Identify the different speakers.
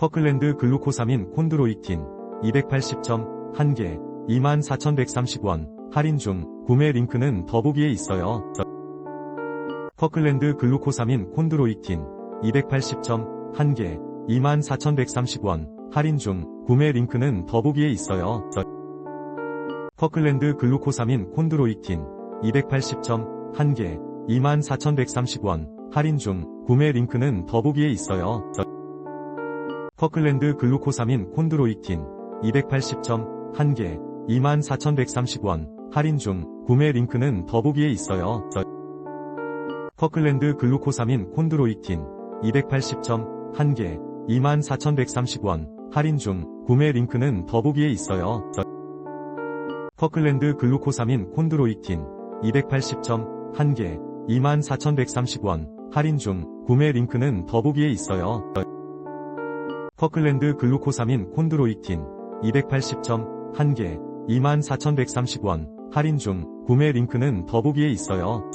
Speaker 1: 커클랜드 글루코사민 콘드로이틴 280점 1개 24,130원 할인 중 구매 링크는 더보기에 있어요. 커클랜드 글루코사민 콘드로이틴 280점 1개 24,130원 할인 중 구매 링크는 더보기에 있어요. 커클랜드 글루코사민 콘드로이틴 280점 1개 24,130원 할인 중 구매 링크는 더보기에 있어요. 커클랜드 글루코사민 콘드로이틴 280점 1개 24,130원 할인 중 구매 링크는 더보기에 있어요. 커클랜드 글루코사민 콘드로이틴 280점 1개 24,130원 할인 중 구매 링크는 더보기에 있어요. 커클랜드 글루코사민 콘드로이틴 280점 1개 24,130원 할인 중 구매 링크는 더보기에 있어요. 커클랜드 글루코사민 콘드로이틴 280점 1개 24,130원 할인 중 구매 링크는 더보기에 있어요.